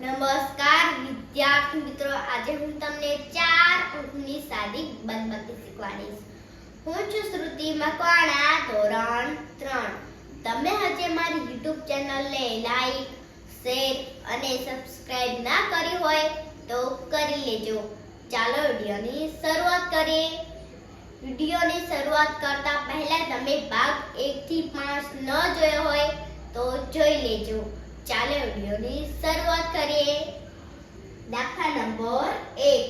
નમસ્કાર, વિદ્યાર્થી મિત્રો. આજે હું તમને ચાર અંકની સાદી બાદબાકી શીખવાડીશ. હું છું શ્રુતિ મકવાણા, ધોરણ ત્રણ. તમે હજી મારી યુટ્યુબ ચેનલને લાઈક શેર અને સબસ્ક્રાઇબ ના કરી હોય તો કરી લેજો. ચાલો વિડીયોની શરૂઆત કરીએ. વિડીયોની શરૂઆત કરતા પહેલા તમે ભાગ 1 થી 5 ન જોયો હોય તો જોઈ લેજો. ચાલો વિડીયોની શરૂઆત કરીએ. દાખલા નંબર 1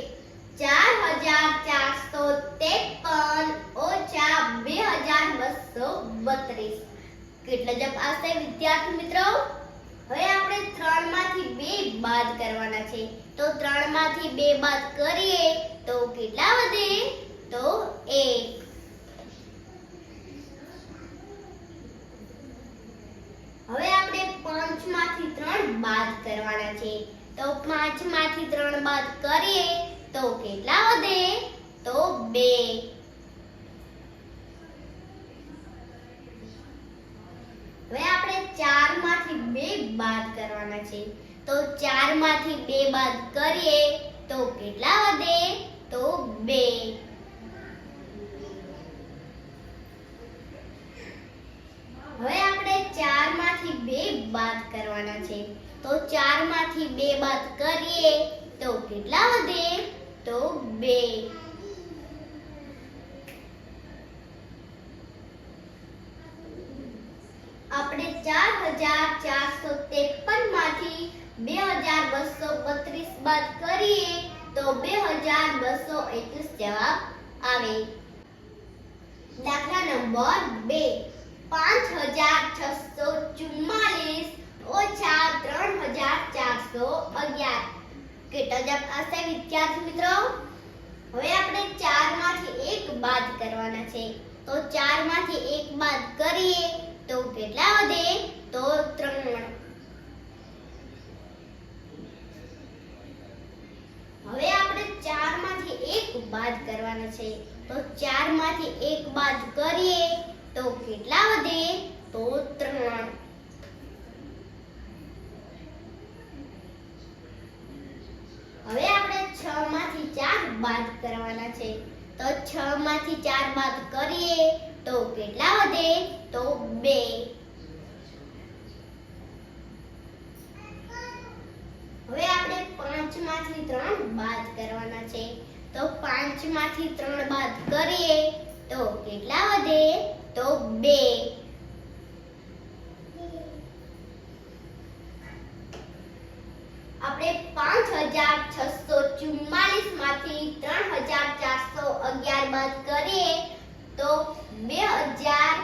ચાર હજાર ચારસો ત્રેપન. ઓછા બે હજાર બસો બત્રીસ. કેટલો જવાબ આવશે વિદ્યાર્થી મિત્રો? હવે આપણે ત્રણમાંથી બે બાદ કરવાના છે. તો ત્રણમાંથી બે બાદ કરીએ તો કેટલા વધે? તો એક હવે આપણે પાંચમાંથી ત્રણ બાદ કરવાના છે તો પાંચમાંથી ત્રણ બાદ કરીએ તો કેટલા વધે? તો બે. હવે આપણે ચારમાંથી બે બાદ કરવાના છે. તો ચારમાંથી બે બાદ કરીએ તો કેટલા વધે? તો બે. હવે આપણે ચારમાંથી બે બાદ તો ચારમાંથી બે બાદ કરીએ, તો કેટલા વધે? તો બે. આપણે ચાર હજાર ચારસો ત્રેપનમાંથી બે હજાર બસો બત્રીસ બાદ કરીએ, તો બે હજાર બસો એકવીસ જવાબ આવે. દાખલા નંબર બે. પાંચ હજાર છસો ચુમ્માલીસ ઓછા ત્રણ હજાર હવે આપણે ચારમાંથી એક બાદ કરવાના છે. તો ચારમાંથી એક બાદ એક બાદ કરીએ તો કેટલા વધે? તો ત્રણ હવે આપણે માંથી ચાર બાદ કરવાના છે. તો છ માંથી ચાર બાદ કરીએ તો કેટલા વધે? તો બે. હવે આપણે પાંચમાંથી ત્રણ બાદ કરવાના છે. તો પાંચમાંથી ત્રણ બાદ કરીએ તો કેટલા વધે? તો બે આપણે પાંચ હજાર છસો ચુમ્માલીસ માંથી ત્રણ હજાર ચારસો અગિયાર બાદ કરીએ તો બે હજાર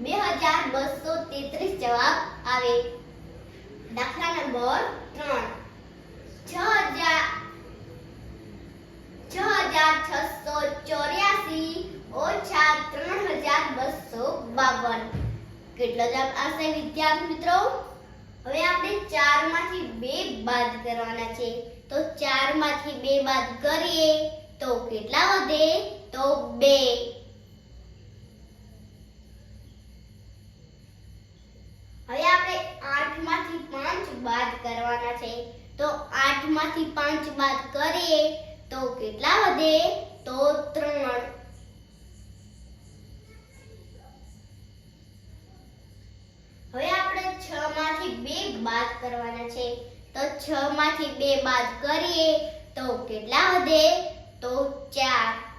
બે હજાર બસો તેત્રીસ જવાબ આવે. દાખલા નંબર ત્રણ. છ હજાર છ હજાર છસો ચોર્યાસી ઓછા ત્રણ હજાર બસો બાવન. કેટલો જવાબ આવશે વિદ્યાર્થી મિત્રો? હવે આપણે 4 માંથી 2 બાદ કરવાના છે. તો 4 માંથી 2 બાદ કરીએ તો કેટલા વધે? તો બે. હવે આપણે 8 માંથી 5 બાદ કરવાના છે. તો 8 માંથી 5 બાદ કરીએ તો કેટલા વધે? તો ત્રણ. કરવાના છે. તો 6 માંથી 2 બાદ કરીએ તો કેટલા વધે? તો 4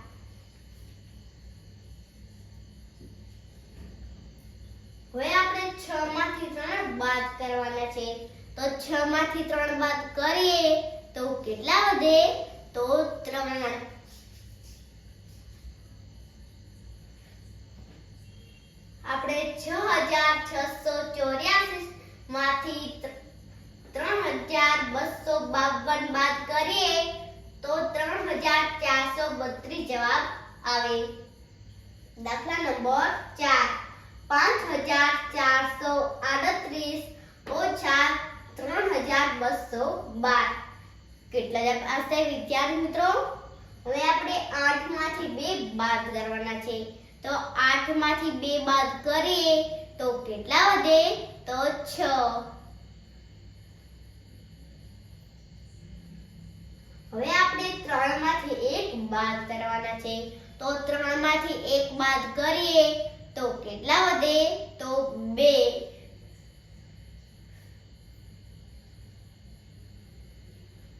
હવે આપણે 6 માંથી ત્રણ બાદ કરવાના છે. તો 6 માંથી 3 બાદ કરીએ તો કેટલા વધે? તો ત્રણ. આપણે છ હજાર છસો ચોર્યાસી માંથી ત્ર- ત્રણ હજાર બસો બાવન બાદ કરીએ, તો ત્રણ હજાર ચારસો બત્રીસ જવાબ આવે. દાખલા નંબર ચાર. પાંચ હજાર ચારસો આડત્રીસ ઓછા ત્રણ હજાર બસો બાર. કેટલા જવાબ આવશે વિદ્યાર્થી મિત્રો? હવે આપણે આઠમાંથી બે બાદ કરવાના છે. તો આઠમાંથી બે બાદ કરીએ, તો કેટલા વધે? તો છ. હવે આપણે ત્રણમાંથી એક બાદ કરવાના છે. તો ત્રણમાંથી એક બાદ કરીએ તો કેટલા વધે? તો બે.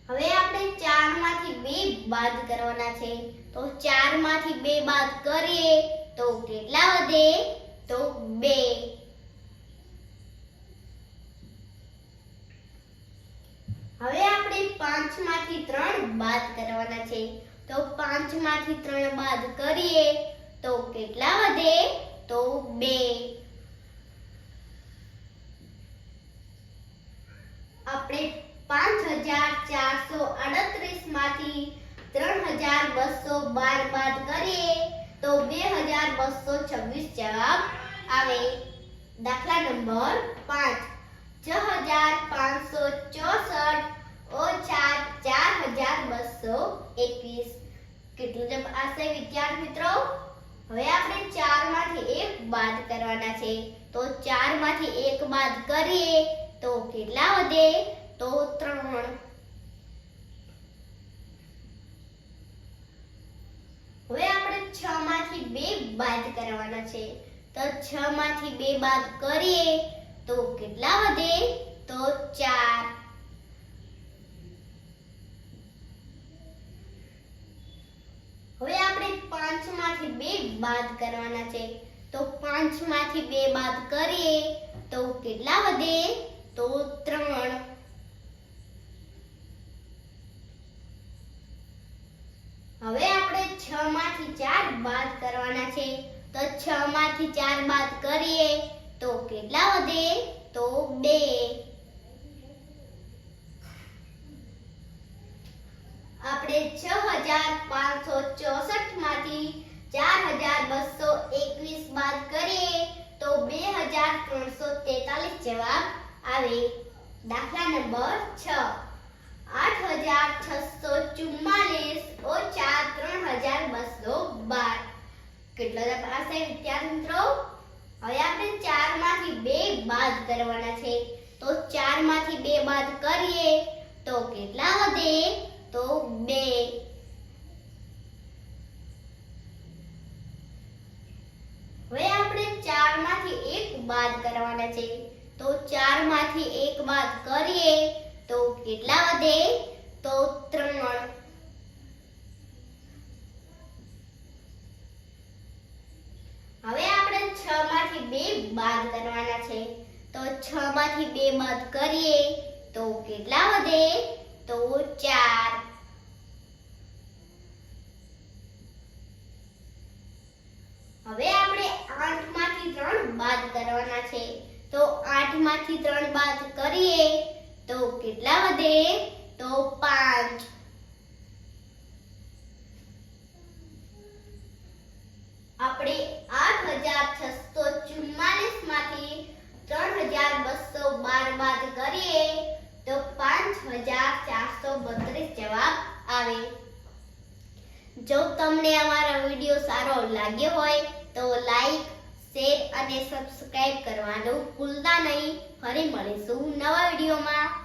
હવે આપણે ચારમાંથી બે બાદ કરવાના છે. તો ચારમાંથી બે બાદ કરીએ તો કેટલા વધે? તો બે. હવે આપણે પાંચમાંથી ત્રણ બાદ કરવાના છે. તો પાંચમાંથી ત્રણ બાદ કરીએ તો કેટલા વધે? તો બે. આપણે પાંચ હજાર ચારસો અડત્રીસમાંથી ત્રણ હજાર બસો બાર બાદ કરીએ તો બે હજાર બસો છવ્વીસ જવાબ આવે. દાખલા નંબર પાંચ. છ હજાર પાંચસો ચોસઠ કેટલું જવાબ આવશે વિદ્યાર્થી મિત્રો? હવે આપણે ચારમાંથી એક બાદ કરવાના છે. તો ચારમાંથી એક બાદ કરીએ તો કેટલા વધે? તો ત્રણ. હવે આપણે 6 માંથી બે બાદ કરવાના છે. તો છ માંથી બે બાદ કરીએ તો કેટલા વધે? તો ચાર. પાંચમાંથી બે બાદ કરવાના છે. તો પાંચમાંથી બે બાદ કરીએ તો કેટલા વધે? તો ત્રણ. હવે આપણે છ માંથી ચાર બાદ કરવાના છે. તો છ માંથી ચાર બાદ કરીએ તો કેટલા વધે? તો બે. આપણે છ હજાર પાંચસો ચોસઠમાંથી ચાર હજાર બસો એકવીસ બાદ કરીએ તો બે હજાર ત્રણસો તેતાલીસ જવાબ આવે. દાખલા નંબર છ. આઠ હજાર છસો ચુમ્માલીસ, ઓછા ત્રણ હજાર બસો બાર. કેટલો આવશે વિદ્યાર્થી મિત્રો હવે આપણે ચારમાંથી બે બાદ કરવાના છે. તો ચારમાંથી બે બાદ કરીએ તો કેટલા વધે? તો બે. હવે આપણે ચારમાંથી એક બાદ કરવાના છે. તો ચારમાંથી એક બાદ કરીએ તો કેટલા વધે? તો ત્રણ. હવે આપણે છ માંથી બે બાદ કરવાના છે. તો છ માંથી બે બાદ કરીએ તો કેટલા વધે? તો ચાર હવે આપણે આઠમાંથી ત્રણ બાદ કરવાના છે. તો 8 માંથી ત્રણ બાદ કરીએ તો કેટલા વધે? તો 5 આપણે આઠ હજાર છસો ચુમ્માલીસમાંથી ત્રણ હજાર બસો બાર બાદ કરીએ તો પાંચ હજાર ચારસો બત્રીસ જવાબ આવે. જો તમને અમારો વીડિયો સારો લાગ્યો હોય તો લાઈક શેર અને સબસ્ક્રાઇબ કરવાનું ભૂલતા નહીં. ફરી મળીશું નવા વિડીયોમાં.